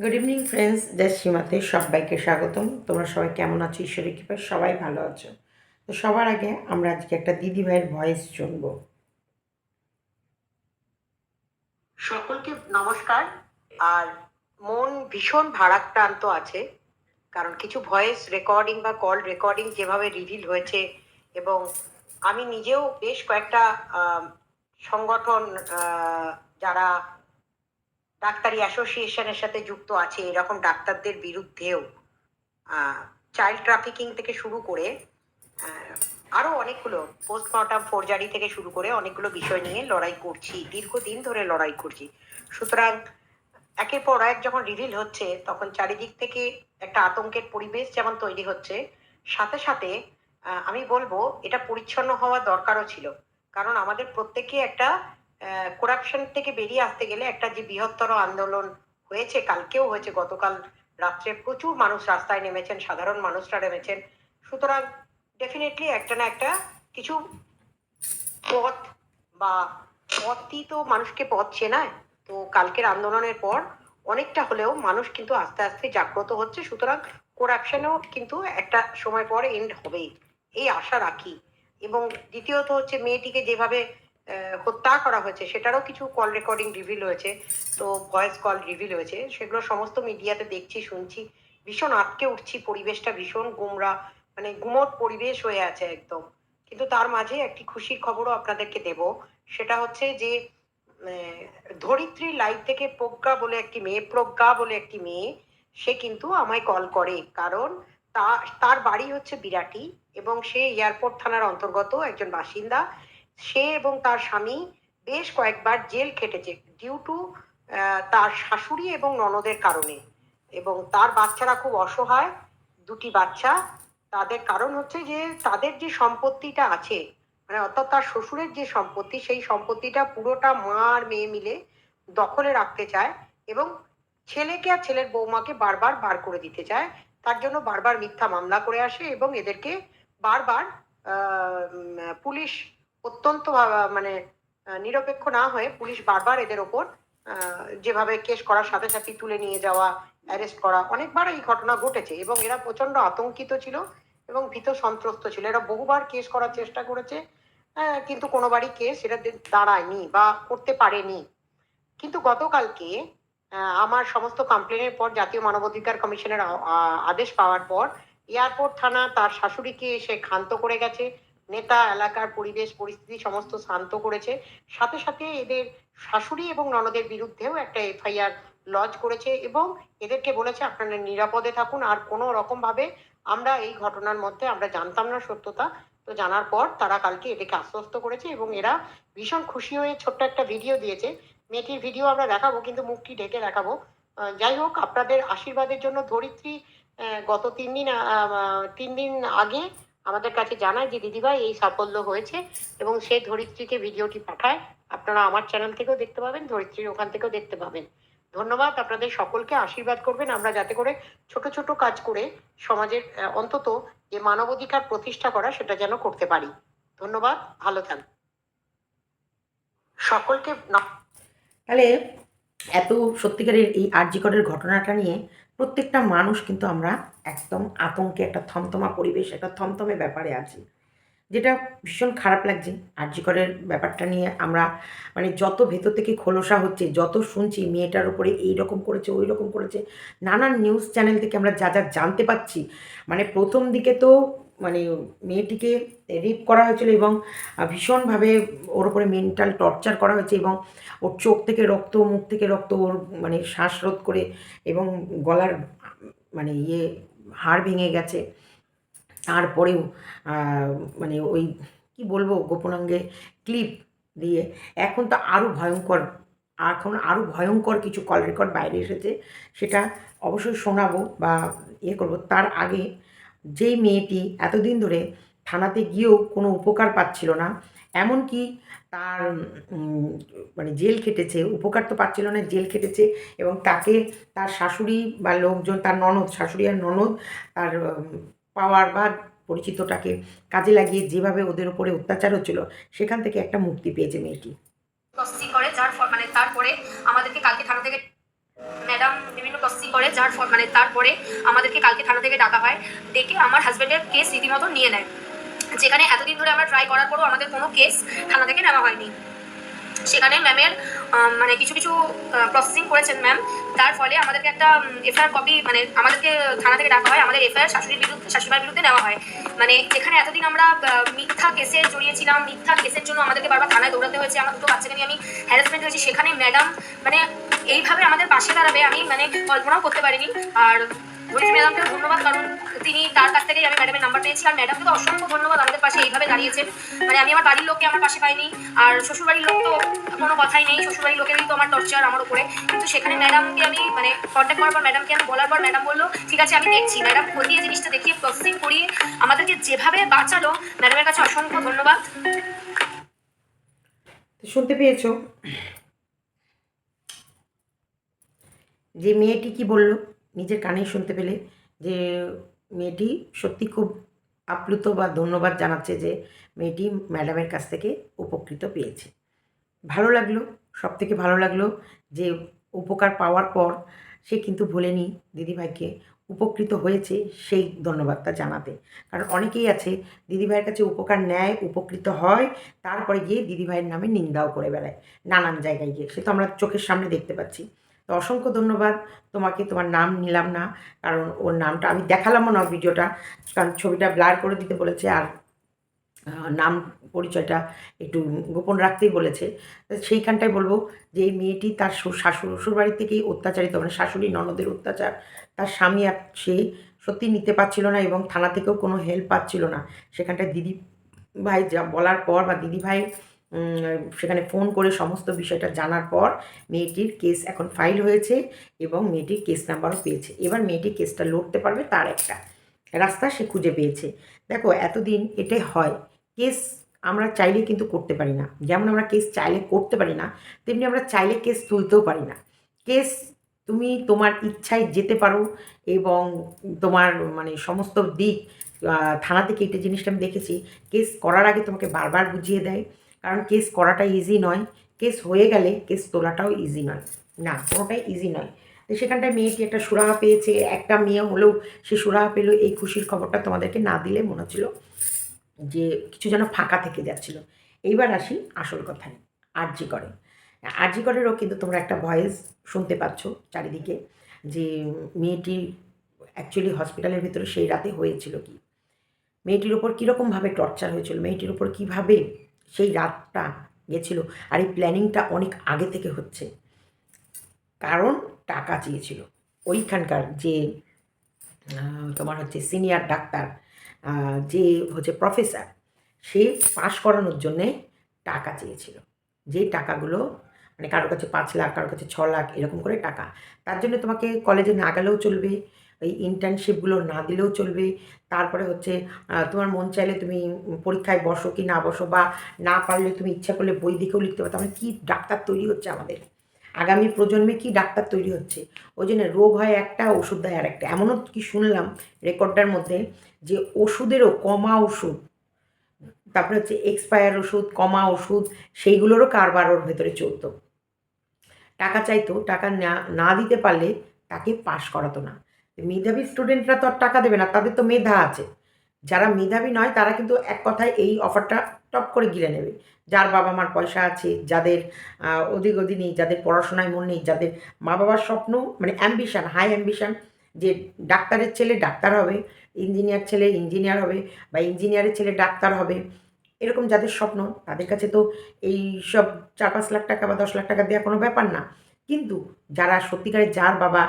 Good evening friends সীমাতে সবাইকে স্বাগতম। তোমরা সবাই কেমন আছো? ঈশ্বরের কৃপায় সবাই ভালো আছো। তো সবার আগে আমরা আজকে একটা দিদি ভাইয়ের ভয়েস শুনব। সকলকে নমস্কার। আর মন ভীষণ ভারাক্রান্ত আছে, কারণ কিছু ভয়েস রেকর্ডিং বা কল রেকর্ডিং যেভাবে রিভিল হয়েছে এবং আমি নিজেও বেশ কয়েকটা সংগঠন যারা ডাক্তারি অ্যাসোসিয়েশনের সাথে যুক্ত আছে এরকম ডাক্তারদের বিরুদ্ধেও চাইল্ড ট্রাফিকিং থেকে শুরু করে আহ, আরও অনেকগুলো পোস্টমর্টম ফোরজারি থেকে শুরু করে অনেকগুলো বিষয় নিয়ে লড়াই করছি দীর্ঘদিন ধরে লড়াই করছি। সুতরাং একের পর এক যখন রিভিল হচ্ছে তখন চারিদিক থেকে একটা আতঙ্কের পরিবেশ যেমন তৈরি হচ্ছে সাথে সাথে আমি বলব এটা পরিচ্ছন্ন হওয়া দরকারও ছিল। কারণ আমাদের প্রত্যেকে একটা করাপশন থেকে বেরিয়ে আসতে গেলে একটা যে বৃহত্তর আন্দোলন হয়েছে, কালকেও হয়েছে, গতকাল রাত্রে প্রচুর মানুষ রাস্তায় নেমেছেন, সাধারণ মানুষরা নেমেছেন। সুতরাং ডেফিনেটলি একটা না একটা কিছু পথ বা পথই তো মানুষকে পথ চেনায়। তো কালকের আন্দোলনের পর অনেকটা হলেও মানুষ কিন্তু আস্তে আস্তে জাগ্রত হচ্ছে। সুতরাং করাপশনও কিন্তু একটা সময় পর এন্ড হবেই। এই আশা রাখি। এবং দ্বিতীয়ত হচ্ছে মেয়েটিকে যেভাবে হত্যা করা হয়েছে, সেটারও কিছু কল রেকর্ডিং রিভিল হয়েছে, তো ভয়েস কল রিভিল হয়েছে, সেগুলো সমস্ত মিডিয়াতে দেখছি, শুনছি, ভীষণ আটকে উঠছি, পরিবেশটা ভীষণ গুমরা মানে গুমট পরিবেশ হয়ে আছে একদম। কিন্তু তার মাঝে একটি খুশির খবরও আপনাদেরকে দেব, সেটা হচ্ছে যে ধরিত্রী লাইভ থেকে প্রজ্ঞা বলে একটি মেয়ে, প্রজ্ঞা বলে একটি মেয়ে, সে কিন্তু আমায় কল করে, কারণ তার বাড়ি হচ্ছে বিরাটি, এবং সে এয়ারপোর্ট থানার অন্তর্গত একজন বাসিন্দা সে এবং তার স্বামী বেশ কয়েকবার জেল খেটেছে ডিউ টু তার শাশুড়ি এবং ননদের কারণে। এবং তার বাচ্চারা খুব অসহায়, দুটি বাচ্চা। তাদের কারণ হচ্ছে যে, তাদের যে সম্পত্তিটা আছে মানে অর্থাৎ তার শ্বশুরের যে সম্পত্তি, সেই সম্পত্তিটা পুরোটা মা আর মেয়ে মিলে দখলে রাখতে চায় এবং ছেলেকে আর ছেলের বৌমাকে বারবার বার করে দিতে চায়। তার জন্য বারবার মিথ্যা মামলা করে আসে এবং এদেরকে বারবার পুলিশ অত্যন্ত মানে নিরপেক্ষ না হয়ে পুলিশ বারবার এদের ওপর যেভাবে কেস করার সাথে সাথে তুলে নিয়ে যাওয়া, অ্যারেস্ট করা অনেকবার এই ঘটনা ঘটেছে এবং এরা প্রচণ্ড আতঙ্কিত ছিল এবং ভীত সন্ত্রস্ত ছিল। এরা বহুবার কেস করার চেষ্টা করেছে কিন্তু কোনোবারই কেস দে- দাঁড়ায়নি বা করতে পারেনি। কিন্তু গতকালকে আমার সমস্ত কমপ্লেনের পর, জাতীয় মানবাধিকার কমিশনের আদেশ পাওয়ার পর, এয়ারপোর্ট থানা তার শাশুড়িকে এসে ক্ষান্ত করে গেছে। নেতা, এলাকার পরিবেশ, পরিস্থিতি সমস্ত শান্ত করেছে। সাথে সাথে এদের শাশুড়ি এবং ননদের বিরুদ্ধেও একটা এফআইআর লজ করেছে এবং এদেরকে বলেছে, আপনারা নিরাপদে থাকুন। আর কোনো রকম ভাবে আমরা এই ঘটনার মধ্যে আমরা জানতাম না সত্যতা। তো জানার পর তারা কালকে এদেরকে আশ্বস্ত করেছে এবং এরা ভীষণ খুশি হয়ে ছোট্ট একটা ভিডিও দিয়েছে। মেয়েটির ভিডিও আমরা দেখাবো, কিন্তু মুখটি ঢেকে দেখাবো। যাই হোক, আপনাদের আশীর্বাদের জন্য ধরিত্রী গত তিন দিন তিন দিন আগে আমাদের কাছে জানায় যে, দিদিভাই, এই সাফল্য হয়েছে এবং সে ধরিত্রীকে ভিডিওটি পাঠায়। আপনারা আমার চ্যানেল থেকেও দেখতে পাবেন, ধরিত্রীর ওখান থেকেও দেখতে পাবেন। ধন্যবাদ। আপনাদের সকলকে আশীর্বাদ করবেন আমরা যাতে করে ছোট ছোট কাজ করে সমাজের অন্তত যে মানবাধিকার প্রতিষ্ঠা করা সেটা যেন করতে পারি। ধন্যবাদ। ভালো থাকবেন সকলকে তাহলে এত সত্যিকারের এই আর্যিকরের ঘটনাটা নিয়ে প্রত্যেকটা মানুষ কিন্তু আমরা একদম আতঙ্কে একটা থমথমা পরিবেশ, একটা থমথমে ব্যাপারে আছি। যেটা ভীষণ খারাপ লাগছে। আর্যিকরের ব্যাপারটা নিয়ে আমরা মানে যত ভেতর থেকে খোলসা হচ্ছে, যত শুনছি মেয়েটার উপরে এই রকম করেছে ওই রকম করেছে, নানান নিউজ চ্যানেল থেকে আমরা যা যা জানতে পাচ্ছি। মানে প্রথম দিকে তো মানে মেয়েটিকে রেপ করা হয়েছিল এবং ভীষণভাবে ওর উপরে মেন্টাল টর্চার করা হয়েছে এবং ওর চোখ থেকে রক্ত, মুখ থেকে রক্ত ওর মানে শ্বাসরোধ করে এবং গলার মানে ইয়ে হাড় ভেঙে গেছে। তারপরেও মানে ওই, কি বলব গোপনাঙ্গে ক্লিপ দিয়ে এখন তো আরও ভয়ঙ্কর, এখন আরও ভয়ঙ্কর কিছু কল রেকর্ড বাইরে এসেছে। সেটা অবশ্যই শোনাবো বা ইয়ে করব। তার আগে যেই মেয়েটি এতদিন ধরে থানাতে গিয়েও কোনো উপকার পাচ্ছিল না, এমনকি তার মানে জেল খেটেছে, উপকার তো পাচ্ছিল না, জেল খেটেছে এবং তাকে তার শাশুড়ি বা লোকজন, তার ননদ, শাশুড়ি আর ননদ তার পাওয়ার বা পরিচিতটাকে কাজে লাগিয়ে যেভাবে ওদের উপরে অত্যাচার হচ্ছিল, সেখান থেকে একটা মুক্তি পেয়েছে মেয়েটি। করে, যার মানে তারপরে আমাদেরকে কালকে থানা থেকে ম্যাডাম বিভিন্ন প্রসেসিং করে, যার মানে তারপরে আমাদেরকে কালকে থানা থেকে ডাকা হয়, ডেকে আমার হাজব্যান্ডের কেস রীতিমতো নিয়ে নেয়। যেখানে এতদিন ধরে আমরা ট্রাই করার পরও আমাদের কোনো কেস থানা থেকে নেওয়া হয়নি। সেখানে ম্যামের মানে কিছু কিছু প্রসেসিং করেছেন ম্যাম তার ফলে আমাদেরকে একটা এফআইআর কপি মানে আমাদেরকে থানা থেকে ডাকা হয়, আমাদের এফআইআর শাশুড়ির বিরুদ্ধে শাশুড়ির বিরুদ্ধে নেওয়া হয়। মানে যেখানে এতদিন আমরা মিথ্যা কেসে জড়িয়েছিলাম, মিথ্যা কেসের জন্য আমাদেরকে বারবার থানায় দৌড়াতে হয়েছে, আমার দুটো বাচ্চাকে নিয়ে আমি হ্যারাসমেন্ট হয়েছি, সেখানে ম্যাডাম মানে এইভাবে আমাদের পাশে দাঁড়াবে, আমি মানে কল্পনাও করতে পারিনি। আর ধরিত্রী ম্যাডামকে ধন্যবাদ, কারণ তিনি তার কাছ থেকেই আমি ম্যাডামের নাম্বার পেয়েছি। আর ম্যাডামকে তো অসংখ্য ধন্যবাদ, আমাদের পাশে এইভাবে দাঁড়িয়েছেন মানে আমি আমার বাড়ির লোককে আমার পাশে পাইনি, আর শ্বশুরবাড়ির লোক তো কোনো কথাই নেই। শ্বশুরবাড়ির লোকেরই তো আমার টর্চার আমার উপরে। কিন্তু সেখানে ম্যাডামকে আমি মানে কন্ট্যাক্ট করার পর, ম্যাডামকে আমি বলার পর ম্যাডাম বলল, ঠিক আছে, আমি দেখছি। ম্যাডাম খতিয়ে জিনিসটা দেখিয়ে প্রসেসিং করিয়ে আমাদেরকে যেভাবে বাঁচালো, ম্যাডামের কাছে অসংখ্য ধন্যবাদ। শুনতে পেয়েছ? যে মেয়েটি কি বলল? নিজের কানেই শুনতে পেলে যে মেয়েটি সত্যি খুব আপ্লুত বা ধন্যবাদ জানাচ্ছে যে মেয়েটি ম্যাডামের কাছ থেকে উপকৃত পেয়েছে। ভালো লাগল সব থেকে ভালো লাগল যে উপকার পাওয়ার পর সে কিন্তু ভোলেনি দিদিভাইকে উপকৃত হয়েছে সেই ধন্যবাদটা জানাতে। কারণ অনেকেই আছে, দিদিভাইয়ের কাছে উপকার নেয়, উপকৃত হয়, তারপরে গিয়ে দিদিভাইয়ের নামে নিন্দাও করে বেড়ায়, নানান জায়গায় গিয়ে। সে তো আমরা চোখের সামনে দেখতে পাচ্ছি। তো অসংখ্য ধন্যবাদ। তোমাকে তোমার নাম নিলাম না, কারণ ওর নামটা আমি দেখালামও না ভিডিওটা, কারণ ছবিটা ব্লার করে দিতে বলেছে আর নাম পরিচয়টা একটু গোপন রাখতেই বলেছে। সেইখানটায় বলব যে এই মেয়েটি তার শ্বশুর শাশুড়, শ্বশুরবাড়ি থেকেই অত্যাচারিত মানে শাশুড়ি ননদের অত্যাচার। তার স্বামী আর সে সত্যি নিতে পারছিল না এবং থানা থেকেও কোনো হেল্প পাচ্ছিল না। সেখানটায় দিদি ভাই যা বলার পর বা দিদি ভাই সেখানে ফোন করে সমস্ত বিষয়টা জানার পর মেয়েটির কেস এখন ফাইল হয়েছে এবং মেয়েটির কেস নাম্বারও পেয়েছে। এবার মেয়েটি কেসটা লড়তে পারবে তার একটা। রাস্তা সে খুঁজে পেয়েছে। দেখো, এতদিন এটাই হয়। কেস আমরা চাইলে কিন্তু করতে পারি না। যেমন আমরা কেস চাইলে করতে পারি না, তেমনি আমরা চাইলে কেস তুলতেও পারি না। কেস তুমি তোমার ইচ্ছায় যেতে পারো এবং তোমার মানে সমস্ত দিক থানা থেকে এটা জিনিসটা আমি দেখেছি। কেস করার আগে তোমাকে বারবার বুঝিয়ে দেয়। কারণ কেস করাটা ইজি নয়। কেস হয়ে গেলে কেস তোলাটাও ইজি নয়। না, কোনোটাই ইজি নয়। তো সেখানটায় মেয়েটি একটা সুরাহা পেয়েছে, একটা মেয়ে হলেও সে সুরাহা পেল। এই খুশির খবরটা তোমাদেরকে না দিলে মনে হচ্ছিল যে কিছু যেন ফাঁকা থেকে যাচ্ছিল। এইবার আসি আসল কথায় আরজি করে। আরজি করেরও কিন্তু তোমরা একটা ভয়েস শুনতে পাচ্ছ চারিদিকে যে মেয়েটি অ্যাকচুয়ালি হসপিটালের ভিতরে সেই রাতে হয়েছিল কি। মেয়েটির উপর কীরকমভাবে টর্চার হয়েছিল, মেয়েটির উপর কীভাবে সেই রাতটা গেছিল আর এই প্ল্যানিংটা অনেক আগে থেকে হচ্ছে। কারণ টাকা চেয়েছিল। ওইখানকার যে তোমার হচ্ছে সিনিয়র ডাক্তার যে হচ্ছে প্রফেসর সে পাশ করানোর জন্যে টাকা চেয়েছিল। যে টাকাগুলো মানে কারোর কাছে পাঁচ লাখ, কারোর কাছে ছ লাখ, এরকম করে টাকা। তার জন্য তোমাকে কলেজে না গেলেও চলবে। এই ইন্টার্নশিপগুলো না দিলেও চলবে। তারপরে হচ্ছে তোমার মন চাইলে তুমি পরীক্ষায় বসো কি না বসো বা না পারলে তুমি ইচ্ছা করলে বই দেখেও লিখতে পারো। তাহলে কী ডাক্তার তৈরি হচ্ছে আমাদের? আগামী প্রজন্মে কি ডাক্তার তৈরি হচ্ছে? ওই জন্য রোগ হয় একটা, ওষুধ দেয় আর একটা এমনও কি শুনলাম রেকর্ডটার মধ্যে যে ওষুধেরও কমা ওষুধ, তারপরে হচ্ছে এক্সপায়ার ওষুধ, কমা ওষুধ, সেইগুলোরও কারবার ওর ভেতরে চলতো। টাকা চাইতো, টাকা না দিতে পারলে তাকে পাশ করাতো না। মেধাবী স্টুডেন্টরা তো টাকা দেবে না, তাদের তো মেধা আছে। যারা মেধাবী নয়, তারা কিন্তু এক কথায় এই অফারটা টপ করে গিলে নেবে। যার বাবা মার পয়সা আছে, যাদের অধিক অধি নেই, যাদের পড়াশোনায় মন নেই, যাদের মা বাবার স্বপ্ন মানে অ্যাম্বিশান হাই অ্যাম্বিশান যে ডাক্তারের ছেলে ডাক্তার হবে ইঞ্জিনিয়ার ছেলে ইঞ্জিনিয়ার হবে, বা ইঞ্জিনিয়ারের ছেলে ডাক্তার হবে, এরকম যাদের স্বপ্ন, তাদের কাছে তো এই সব চার পাঁচ লাখ টাকা বা দশ লাখ টাকা দেওয়া কোনো ব্যাপার না। কিন্তু যারা সত্যিকারের যার বাবা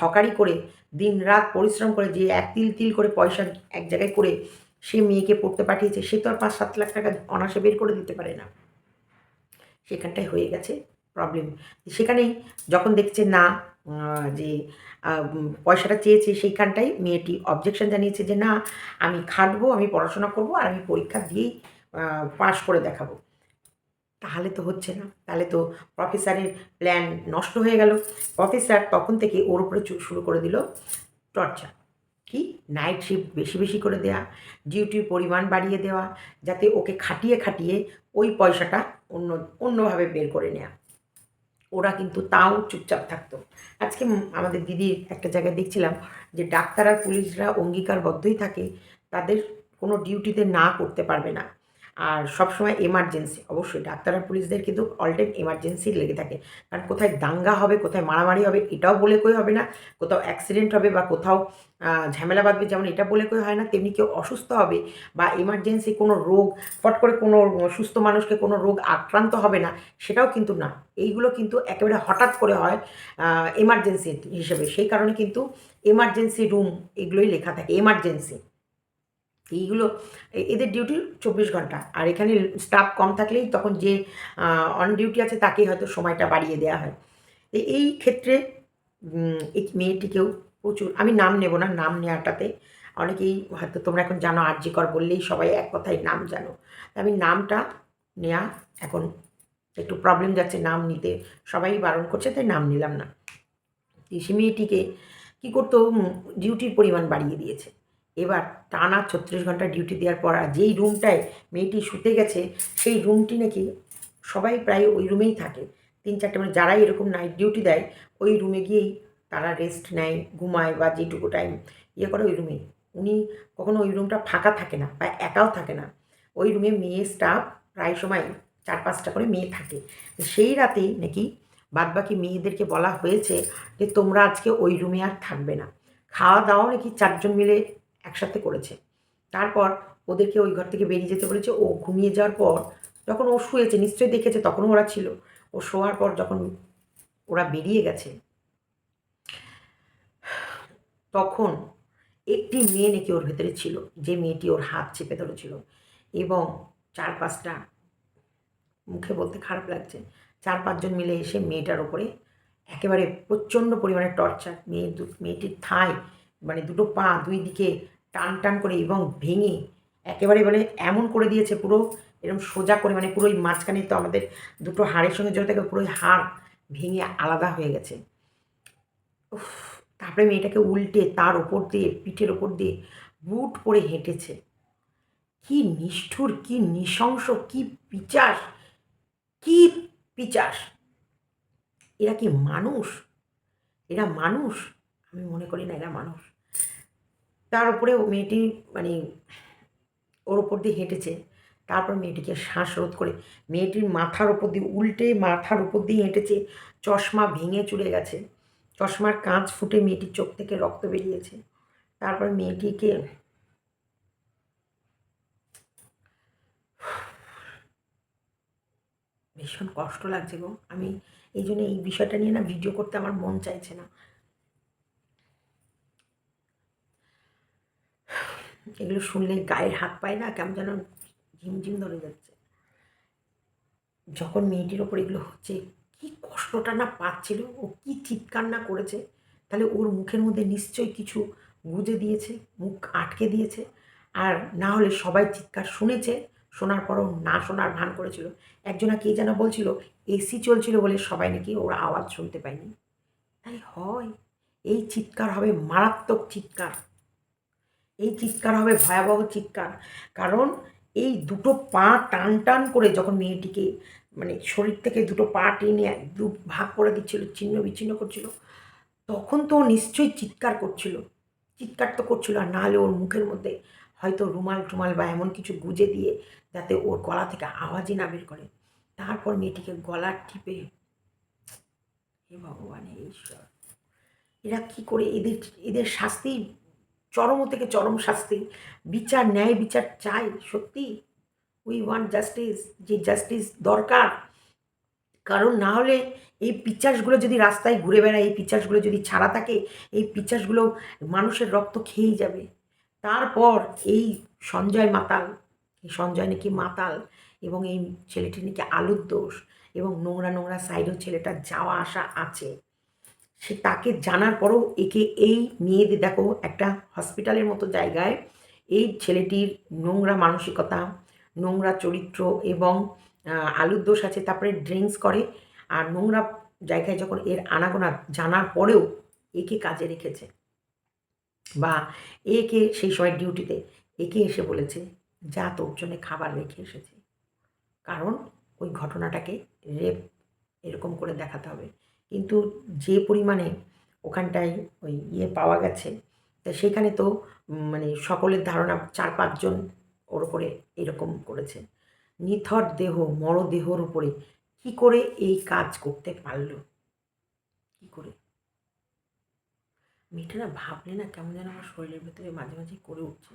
হকারি করে দিন রাত পরিশ্রম করে, যে এক তিল তিল করে পয়সা এক জায়গায় করে সে মেয়েকে পড়তে পাঠিয়েছে, সে তো আর পাঁচ সাত লাখ টাকা অনাসে বের করে দিতে পারে না। সেখানটায় হয়ে গেছে প্রবলেম সেখানে যখন দেখছে না যে পয়সাটা চেয়েছে, সেইখানটাই মেয়েটি অবজেকশন জানিয়েছে যে, না, আমি খাটবো, আমি পড়াশোনা করব, আর আমি পরীক্ষা দিয়েই পাশ করে দেখাবো। তাহলে তো হচ্ছে না। তাহলে তো প্রফেসরের প্ল্যান নষ্ট হয়ে গেল। প্রফেসর তখন থেকে ওর উপরে শুরু করে দিল টর্চার কি? নাইট শিফট বেশি বেশি করে দেওয়া ডিউটির পরিমাণ বাড়িয়ে দেওয়া, যাতে ওকে খাটিয়ে খাটিয়ে ওই পয়সাটা অন্য, অন্যভাবে বের করে নেওয়া ওরা কিন্তু তাও চুপচাপ থাকতো। আজকে আমাদের দিদির একটা জায়গায় দেখছিলাম যে ডাক্তার আর পুলিশরা অঙ্গীকারবদ্ধই থাকে, তাদের কোনো ডিউটিতে না করতে পারবে না। আর সবসময় এমার্জেন্সি অবশ্যই ডাক্তার আর পুলিশদের কিন্তু অল টাইম এমার্জেন্সি লেগে থাকে। কারণ কোথায় দাঙ্গা হবে, কোথায় মারামারি হবে, এটাও বলে কই হবে না। কোথাও অ্যাক্সিডেন্ট হবে বা কোথাও ঝামেলা বাঁধবে যেমন এটা বলে কই হয় না, তেমনি কেউ অসুস্থ হবে বা এমার্জেন্সি কোনো রোগ, ফট করে কোনো সুস্থ মানুষকে কোনো রোগ আক্রান্ত হবে না, সেটাও কিন্তু না। এইগুলো কিন্তু একেবারে হঠাৎ করে হয় এমার্জেন্সি হিসেবে। সেই কারণে কিন্তু এমার্জেন্সি রুম এগুলোই লেখা থাকে এমার্জেন্সি এইগুলো এদের ডিউটি চব্বিশ ঘণ্টা। আর এখানে স্টাফ কম থাকলেই তখন যে অন ডিউটি আছে তাকেই হয়তো সময়টা বাড়িয়ে দেওয়া হয়। এই ক্ষেত্রে এই মেয়েটিকেও প্রচুর, আমি নাম নেব না, নাম নেওয়াটাতে অনেকেই হয়তো তোমরা এখন জানো আর্যিকর বললেই সবাই এক কথায় নাম জানো। আমি নামটা নেওয়া এখন একটু প্রবলেম যাচ্ছে নাম নিতে, সবাই বারণ করছে তাই নাম নিলাম না। সে মেয়েটিকে কী করতো ডিউটির পরিমাণ বাড়িয়ে দিয়েছে। এবার টানা ছত্রিশ ঘণ্টা ডিউটি দেওয়ার পর আর যেই রুমটায় মেয়েটি শুতে গেছে, সেই রুমটি নাকি সবাই প্রায় ওই রুমেই থাকে। তিন চারটে মানে যারাই এরকম নাইট ডিউটি দেয়, ওই রুমে গিয়েই তারা রেস্ট নেয়, ঘুমায় বা যেটুকু টাইম ইয়ে করে ওই রুমেই উনি কখনো ওই রুমটা ফাঁকা থাকে না বা একাও থাকে না। ওই রুমে মেয়ে স্টাফ প্রায় সময় চার পাঁচটা করে মেয়ে থাকে। সেই রাতেই নাকি বাদবাকি মেয়েদেরকে বলা হয়েছে যে তোমরা আজকে ওই রুমে আর থাকবে না। খাওয়া দাওয়া নাকি চারজন মিলে একসাথে করেছে। তারপর ওদেরকে ওই ঘর থেকে বেরিয়ে যেতে বলেছে। ও ঘুমিয়ে যাওয়ার পর যখন ও শুয়েছে, নিশ্চয়ই দেখেছে, তখন ওরা ছিল। ও শোয়ার পর যখন ওরা বেরিয়ে গেছে, তখন একটি মেয়ে নাকি ওর ভেতরে ছিল, যে মেয়েটি ওর হাত চেপে ধরেছিল এবং চার পাঁচটা মুখে বলতে খারাপ লাগছে। চার পাঁচজন মিলে এসে মেয়েটার ওপরে একেবারে প্রচণ্ড পরিমাণে টর্চার মেয়ে মেয়েটির থায় মানে দুটো পা দুই দিকে টান টান করে এবং ভেঙে একেবারে মানে এমন করে দিয়েছে পুরো এরকম সোজা করে মানে পুরো ওই মাঝখানে তো আমাদের দুটো হাড়ের সঙ্গে জড়িত থাকে পুরো ওই হাড় ভেঙে আলাদা হয়ে গেছে। উফ, তারপরে মেয়েটাকে উল্টে তার ওপর দিয়ে পিঠের ওপর দিয়ে বুট পরে হেঁটেছে। কি নিষ্ঠুর কি নৃশংস কি পিচাস কি পিচাস। এরা কি মানুষ? এরা মানুষ? আমি মনে করি না এরা মানুষ। তার উপরে ও মেয়েটি মানে ওর ওপর দিয়ে হেঁটেছে। তারপর মেয়েটিকে শ্বাসরোধ করে মেয়েটির মাথার ওপর দিয়ে উল্টে মাথার উপর দিয়ে হেঁটেছে। চশমা ভেঙে চলে গেছে। চশমার কাঁচ ফুটে মেয়েটির চোখ থেকে রক্ত বেরিয়েছে। তারপর মেয়েটিকে ভীষণ কষ্ট লাগছে গো। আমি এই জন্য এই বিষয়টা নিয়ে না ভিডিও করতে আমার মন চাইছে না। এগুলো শুনলে গায়ের হাত পায় না, কেমন যেন ঝিমঝিম ধরে যাচ্ছে। যখন মেয়েটির ওপর এগুলো হচ্ছে, কি কষ্টটা না পাচ্ছিল, ও কি চিৎকার না করেছে, তাহলে ওর মুখের মধ্যে নিশ্চয়ই কিছু গুজে দিয়েছে, মুখ আটকে দিয়েছে, আর না হলে সবাই চিৎকার শুনেছে, শোনার পরও না শোনার ভান করেছিল। একজনা কে যেন বলছিল, এসি চলছিল বলে সবাই নাকি ওর আওয়াজ শুনতে পায়নি। তাই হয়, এই চিৎকার হবে মারাত্মক চিৎকার। এই চিৎকার হবে, ভয়াবহ চিৎকার। কারণ এই দুটো পা টান টান করে যখন মেয়েটিকে মানে শরীর থেকে দুটো পা টেনে দু ভাগ করে দিচ্ছিল, ছিন্ন বিচ্ছিন্ন করছিল, তখন তো নিশ্চয়ই চিৎকার করছিল। চিৎকার তো করছিল, আর নাহলে ওর মুখের মধ্যে হয়তো রুমাল টুমাল বা এমন কিছু গুজে দিয়ে যাতে ওর গলা থেকে আওয়াজই না বের করে। তারপর মেয়েটিকে গলার টিপে, হে ভগবান, হে ঈশ্বর, এরা কি করে এদের এদের শাস্তি চরম থেকে চরম শাস্তি, বিচার, ন্যায় বিচার চাই, সত্যি। উই ওয়ান্ট জাস্টিস যে জাস্টিস দরকার। কারণ না হলে এই পিচাসগুলো যদি রাস্তায় ঘুরে বেড়ায়, এই পিচাসগুলো যদি ছাড়া থাকে, এই পিচাসগুলো মানুষের রক্ত খেয়েই যাবে। তারপর এই সঞ্জয় মাতাল, এই সঞ্জয় নাকি মাতাল, এবং এই ছেলেটি নাকি আলুর দোষ, এবং নোংরা নোংরা সাইডেও ছেলেটার যাওয়া আসা আছে। সে তাকে জানার পরও একে এই মেয়েদের দেখো একটা হসপিটালের মতো জায়গায় এই ছেলেটির নোংরা মানসিকতা, নোংরা চরিত্র এবং আলুর দোষ আছে, তারপরে ড্রিঙ্কস করে আর নোংরা জায়গায় যখন এর আনাগোনা জানার পরেও একে কাজে রেখেছে বা একে সেই সময় ডিউটিতে একে এসে বলেছে, যা তোর জন্য খাবার রেখে এসেছে। কারণ ওই ঘটনাটাকে রেপ এরকম করে দেখাতে হবে। কিন্তু যে পরিমাণে ওখানটায় ওই ইয়ে পাওয়া গেছে, তা সেখানে তো মানে সকলের ধারণা চার পাঁচজন ওর উপরে এরকম করেছে। নিথর দেহ মরদেহর উপরে কি করে এই কাজ করতে পারল? কি করে? মেয়েটা না ভাবলে না কেমন যেন আমার শরীরের ভেতরে মাঝে মাঝে করে উঠছে।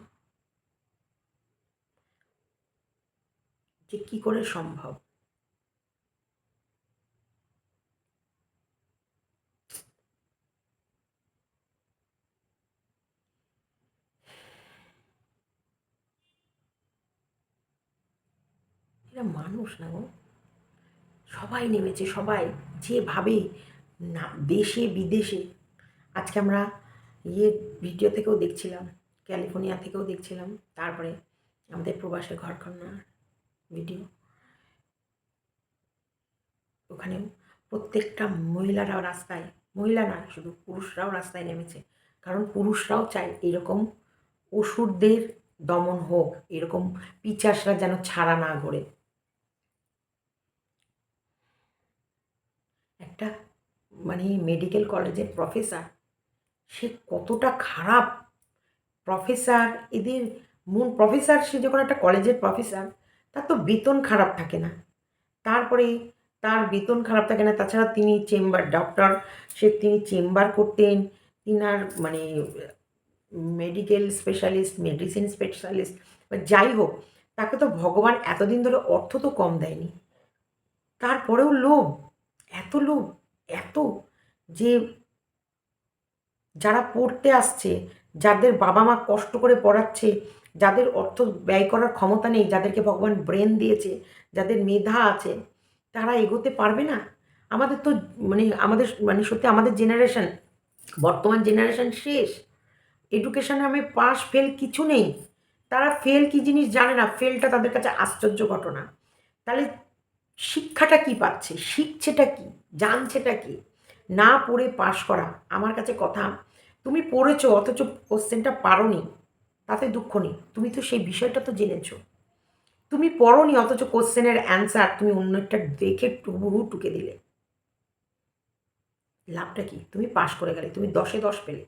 যে কি করে সম্ভব এরা মানুষ না গো। সবাই নেমেছে, সবাই যেভাবে না, দেশে, বিদেশে। আজকে আমরা ইয়ে ভিডিও থেকেও দেখছিলাম, ক্যালিফোর্নিয়া থেকেও দেখছিলাম, তারপরে আমাদের প্রবাসের ঘর ঘরকন্যার ভিডিও। ওখানেও প্রত্যেকটা মহিলারাও রাস্তায়, মহিলা না, শুধু পুরুষরাও রাস্তায় নেমেছে। কারণ পুরুষরাও চায় এরকম অসুরদের দমন হোক, এরকম পিচাসরা যেন ছাড়া না ঘোরে। একটা মানে মেডিকেল কলেজের প্রফেসর সে কতটা খারাপ। প্রফেসর এদের মূল প্রফেসর সে যখন একটা কলেজের প্রফেসর তার তো বেতন খারাপ থাকে না। তারপরে তার বেতন খারাপ থাকে না, তাছাড়া তিনি চেম্বার ডক্টর সে তিনি চেম্বার করতেন, তিনার মানে মেডিকেল স্পেশালিস্ট মেডিসিন স্পেশালিস্ট বা যাই হোক, তাকে তো ভগবান এতদিন ধরে অর্থ তো কম দেয়নি। তারপরেও লোভ। এত লোভ এত যে যারা পড়তে আসছে, যাদের বাবা মা কষ্ট করে পড়াচ্ছে, যাদের অর্থ ব্যয় করার ক্ষমতা নেই, যাদেরকে ভগবান ব্রেন দিয়েছে, যাদের মেধা আছে, তারা এগোতে পারবে না? আমাদের তো মানে আমাদের মানে সত্যি আমাদের জেনারেশন বর্তমান জেনারেশন শেষ। এডুকেশন নামে পাস ফেল কিছু নেই। তারা ফেল কি জিনিস জানে না? ফেলটা তাদের কাছে আশ্চর্য ঘটনা। তাহলে শিক্ষাটা কি পাচ্ছে? শিখছেটা কি? জানছেটা কি? না পড়ে পাশ করা, আমার কাছে কথা, তুমি পড়েছো, অথচ কোশ্চেনটা পারো নি তাতে দুঃখ নেই। তুমি তো সেই বিষয়টা তো জেনেছো। তুমি পড়োনি, অথচ কোশ্চেনের অ্যান্সার তুমি অন্য একটা দেখে টুবুহু টুকে দিলে। লাভটা কি? তুমি পাশ করে গেলে, তুমি দশে দশ পেলে।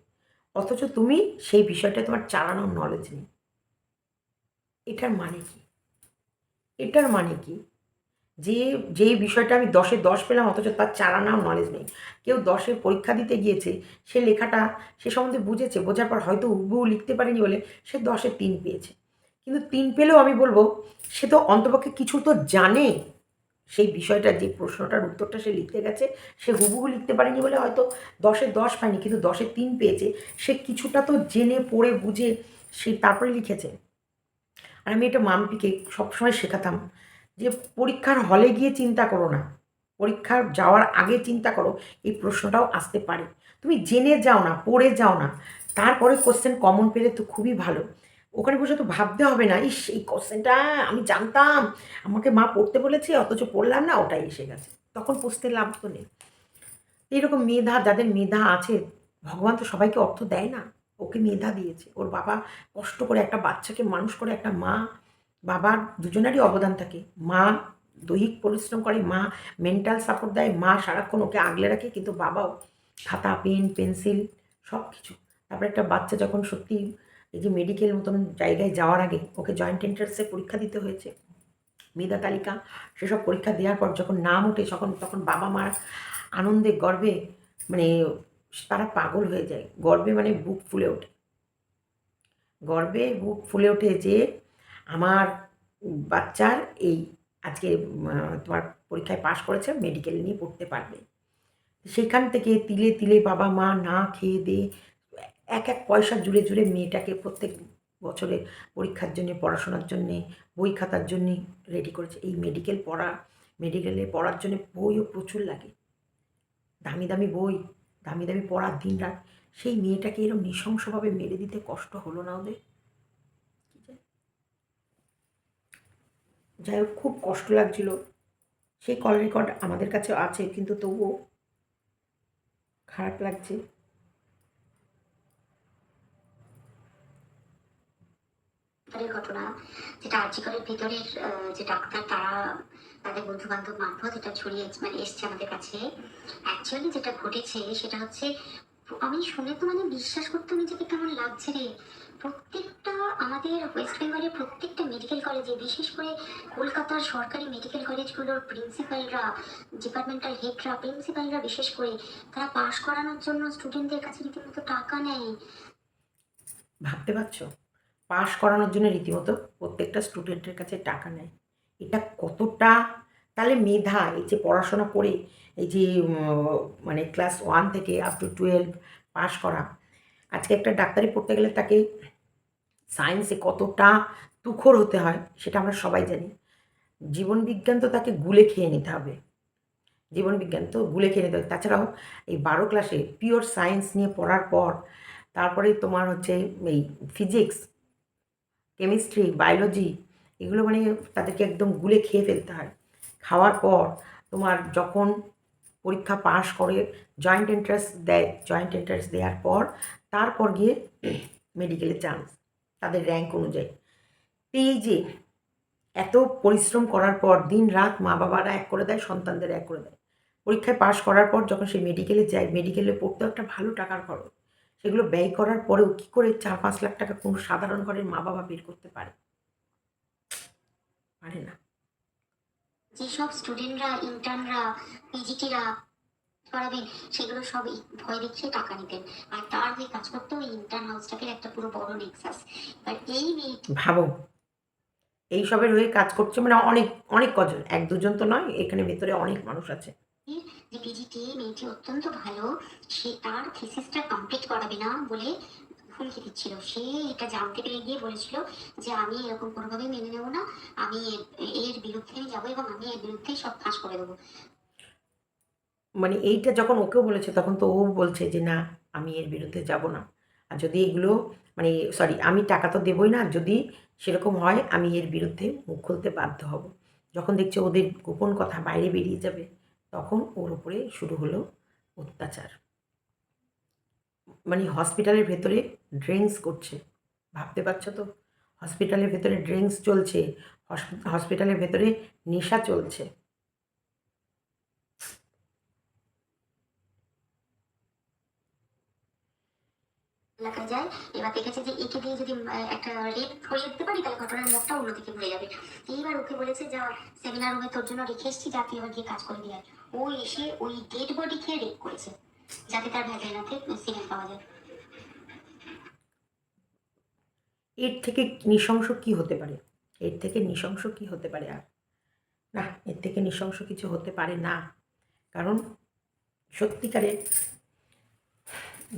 অথচ তুমি সেই বিষয়টা তোমার চালানোর নলেজ নেই। এটার মানে কি? এটার মানে কি? যে যে বিষয়টা আমি দশে দশ পেলাম, অথচ তার চালানাও নলেজ নেই। কেউ দশে পরীক্ষা দিতে গিয়েছে, সে লেখাটা, সে সম্বন্ধে বুঝেছে, বোঝার পর হয়তো হুবহু লিখতে পারেনি বলে সে দশে তিন পেয়েছে। কিন্তু তিন পেলেও আমি বলব, সে তো অন্তপক্ষে কিছু তো জানে। সেই বিষয়টা, যে প্রশ্নটার উত্তরটা সে লিখতে গেছে, সে হুবহু লিখতে পারেনি বলে হয়তো দশে দশ পায়নি, কিন্তু দশে তিন পেয়েছে। সে কিছুটা তো জেনে, পড়ে, বুঝে সে তারপরে লিখেছে। আর আমি এটা মাম্পিকে সবসময় শেখাতাম যে পরীক্ষার হলে গিয়ে চিন্তা করো না। পরীক্ষার যাওয়ার আগে চিন্তা করো, এই প্রশ্নটাও আসতে পারে। তুমি জেনে যাও না, পড়ে যাও না। তারপরে কোশ্চেন কমন পেলে তো খুবই ভালো। ওখানে বসে তো ভাবতে হবে না, ইস, এই কোশ্চেনটা আমি জানতাম। আমাকে মা পড়তে বলেছে, অথচ পড়লাম না। ওটাই এসে গেছে। তখন পুষতে লাভ তো নেই। এইরকম মেধা, যাদের মেধা আছে, ভগবান তো সবাইকে অর্থ দেয় না। ওকে মেধা দিয়েছে। ওর বাবা কষ্ট করে একটা বাচ্চাকে মানুষ করে একটা মা বাবার দুজনেরই অবদান থাকে। মা দৈহিক পরিশ্রম করে, মা মেন্টাল সাপোর্ট দেয়, মা সারাক্ষণ ওকে আগলে রাখে, কিন্তু বাবাও খাতা, পেন, পেন্সিল সব কিছু তারপরে একটা বাচ্চা যখন সত্যি এই যে মেডিকেল মতন জায়গায় যাওয়ার আগে ওকে জয়েন্ট এন্ট্রান্সে পরীক্ষা দিতে হয়েছে, মেধা তালিকা, সেসব পরীক্ষা দেওয়ার পর যখন নাম ওঠে তখন তখন বাবা মার আনন্দে, গর্বে মানে তারা পাগল হয়ে যায়। গর্বে মানে বুক ফুলে ওঠে। গর্বে বুক ফুলে ওঠে যে আমার বাচ্চার এই আজকে তোমার পরীক্ষায় পাশ করেছে মেডিকেল নিয়ে পড়তে পারবে। সেখান থেকে তিলে তিলে বাবা মা না খেয়ে দিয়ে এক এক পয়সা জুড়ে জুড়ে মেয়েটাকে প্রত্যেক বছরে পরীক্ষার জন্য, পড়াশোনার জন্যে, বই খাতার জন্যে রেডি করেছে। এই মেডিকেল পড়া মেডিকেলে পড়ার জন্য বইও প্রচুর লাগে। দামি দামি বই, দামি দামি পড়ার দিন রাত সেই মেয়েটাকে এরকম নৃশংসভাবে মেরে দিতে কষ্ট হলো না ওদের কি জানি। যাই হোক, খুব কষ্ট লাগছিল। সেই কল রেকর্ড আমাদের কাছে আছে, কিন্তু তবুও খারাপ লাগছে। ঘটনা যেটা আর্জিকলের ভিতরের যে ডাক্তার তারা তাদের বন্ধু বান্ধব মারফত এটা ছড়িয়ে মানে এসছে আমাদের কাছে। অ্যাকচুয়ালি যেটা ঘটেছে সেটা হচ্ছে আমি শুনে তো মানে বিশ্বাস করতে নিজেকে কেমন লাগছে রে। প্রত্যেকটা আমাদের ওয়েস্ট বেঙ্গলের প্রত্যেকটা মেডিকেল কলেজে বিশেষ করে কলকাতার সরকারি মেডিকেল কলেজগুলোর প্রিন্সিপালরা ডিপার্টমেন্টাল হেডরা প্রিন্সিপালরা বিশেষ করে, তারা পাশ করানোর জন্য স্টুডেন্টদের কাছে রীতিমতো টাকা নেয়। ভাবতে পারছ? পাশ করানোর জন্য রীতিমতো প্রত্যেকটা স্টুডেন্টের কাছে টাকা নেয়। এটা কতটা তাহলে মেধা, এই যে পড়াশোনা করে এই যে মানে ক্লাস ওয়ান থেকে আপ টু টুয়েলভ পাশ করা। আজকে একটা ডাক্তারি পড়তে গেলে তাকে সায়েন্সে কতটা তুখর হতে হয় সেটা আমরা সবাই জানি। জীবন বিজ্ঞান তো তাকে গুলে খেয়ে নিতে হবে। জীবন বিজ্ঞান তো গুলে খেয়ে নিতে হবে। তাছাড়াও এই বারো ক্লাসে পিওর সায়েন্স নিয়ে পড়ার পর, তারপরে তোমার হচ্ছে এই ফিজিক্স কেমিস্ট্রি বায়োলজি এগুলো মানে তাদেরকে একদম গুলে খেয়ে ফেলতে হয়। খাওয়ার পর তোমার যখন পরীক্ষা পাশ করে জয়েন্ট এন্ট্রান্স দেয় জয়েন্ট এন্ট্রান্স দেওয়ার পর তারপর গিয়ে মেডিকেলে চান্স তাদের র্যাঙ্ক অনুযায়ী। এই যে এত পরিশ্রম করার পর দিন রাত মা বাবারা এক করে দেয়, সন্তানদের এক করে দেয়। পরীক্ষায় পাশ করার পর যখন সে মেডিকেলে যায় মেডিকেলে পড়তেও একটা ভালো টাকার খরচ। সেগুলো ব্যয় করার পরেও কী করে চার পাঁচ লাখ টাকা কোনো সাধারণ ঘরের মা বাবা বের করতে পারে? পারে না। যেসব স্টুডেন্টরা ইন্টার্নরা পিজিটিরা করাবেন সেগুলো সব এই ভয় দেখিয়ে টাকা নিতেন আর তার হয়ে কাজ করতেও এই ইন্টার্ন হাউসটাকে একটা পুরো বড় নেক্সাস এবার এই ভাবো এইসবের হয়ে কাজ করছে মানে অনেক অনেক কজন? এক দুজন তো নয় এখানে ভেতরে অনেক মানুষ আছে। যে পিজিটি মেয়েটি অত্যন্ত ভালো সে তার থিসিসটা কমপ্লিট করাবে না বলে হুমকি দিচ্ছিল সে এটা জানতে পেরে গিয়ে বলেছিল যে আমি এরকম কোনোভাবেই মেনে নেব না, আমি এর বিরুদ্ধে আমি যাব এবং আমি এর বিরুদ্ধে সব ফাঁস করে দেবো। মানে এইটা যখন ওকেও বলেছে, তখন তো ও বলছে যে না, আমি এর বিরুদ্ধে যাব না। আর যদি এগুলো মানে সরি আমি টাকা তো দেবই না, যদি সেরকম হয়, আমি এর বিরুদ্ধে মুখ খুলতে বাধ্য হব। যখন দেখছে ওদের গোপন কথা বাইরে বেরিয়ে যাবে, তখন ওর উপরে শুরু হলো অত্যাচার। মানে হসপিটালের ভেতরে ড্রিঙ্কস করছে। ভাবতে পারছ তো? হসপিটালের ভেতরে ড্রিঙ্কস চলছে হসপিটালের ভেতরে নেশা চলছে। এলাকায় যায়, এবার দেখেছে যে একে দিয়ে যদি একটা রেপ ধরিয়ে দিতে পারি, তাহলে ঘটনার মুখটা অন্যদিকে ঘুরে যাবে। এইবার ওকে বলেছে, যা সেমিনার রুমে তোর জন্য রেখে এসছি, যা তুই এবার গিয়ে কাজ করে দিয়ে। ও এসে ওই ডেড বডি খেয়ে রেপ করেছে। এর থেকে নৃশংস কি হতে পারে? এর থেকে নৃশংস কি হতে পারে আর? না, এর থেকে নৃশংস কিছু হতে পারে না। কারণ সত্যিকারের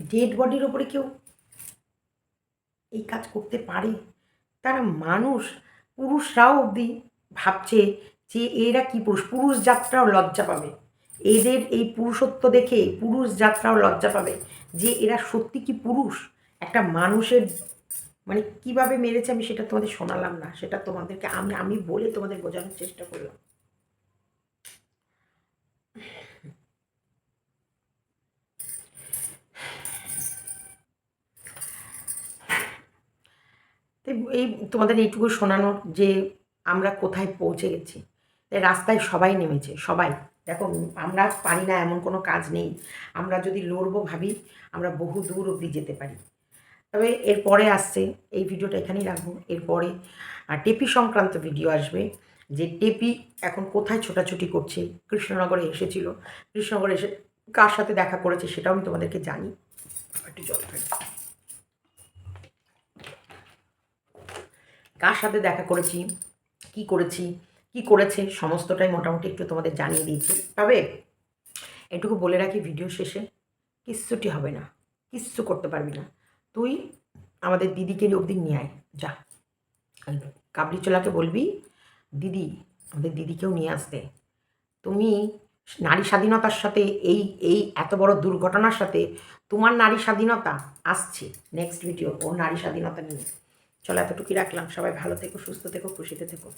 ডেড বডির ওপরে কেউ এই কাজ করতে পারে? তারা মানুষ, পুরুষরাও অবধি ভাবছে যে এরা কি পুরুষ? পুরুষ যাত্রাও লজ্জা পাবে। এদের এই পুরুষত্ব দেখে পুরুষ যাত্রাও লজ্জা পাবে। যে এরা সত্যি কি পুরুষ? একটা মানুষের মানে কীভাবে মেরেছে আমি সেটা তোমাদের শোনালাম না। সেটা তোমাদেরকে আমি আমি বলে তোমাদের বোঝানোর চেষ্টা করলাম। এই তোমাদের এইটুকু শোনানোর যে আমরা কোথায় পৌঁছে গেছি। রাস্তায় সবাই নেমেছে, সবাই। দেখো, আমরা পারি না এমন কোনো কাজ নেই। আমরা যদি লড়বো ভাবি, আমরা বহু দূর অবধি যেতে পারি। তবে এরপরে আসছে, এই ভিডিওটা এখানেই রাখব। এরপরে টেপি সংক্রান্ত ভিডিও আসবে, যে টেপি এখন কোথায় ছোটাছুটি করছে, কৃষ্ণনগরে এসেছিল। কৃষ্ণনগরে এসে কার সাথে দেখা করেছে সেটাও আমি তোমাদেরকে জানি। একটু জল। কার সাথে দেখা করেছি, কি করেছি কি করেছে, সমস্তটাই মোটামুটি একটু তোমাদের জানিয়ে দিয়েছি। তবে এটুকু বলে রাখি ভিডিও শেষে কিচ্ছুটি হবে না, কিচ্ছু করতে পারবি না। তুই আমাদের দিদিকে অবধি নিয়ে আয়, যা। কাবলি চোলাকে বলবি, দিদি, আমাদের দিদিকেও নিয়ে আসতে। তুমি নারী স্বাধীনতার সাথে এই এই এত বড় দুর্ঘটনার সাথে তোমার নারী স্বাধীনতা আসছে। নেক্সট ভিডিও ও নারী স্বাধীনতা নিয়ে। চলো, এতটুকুই রাখলাম। সবাই ভালো থেকো, সুস্থ থেকো, খুশিতে থেকো।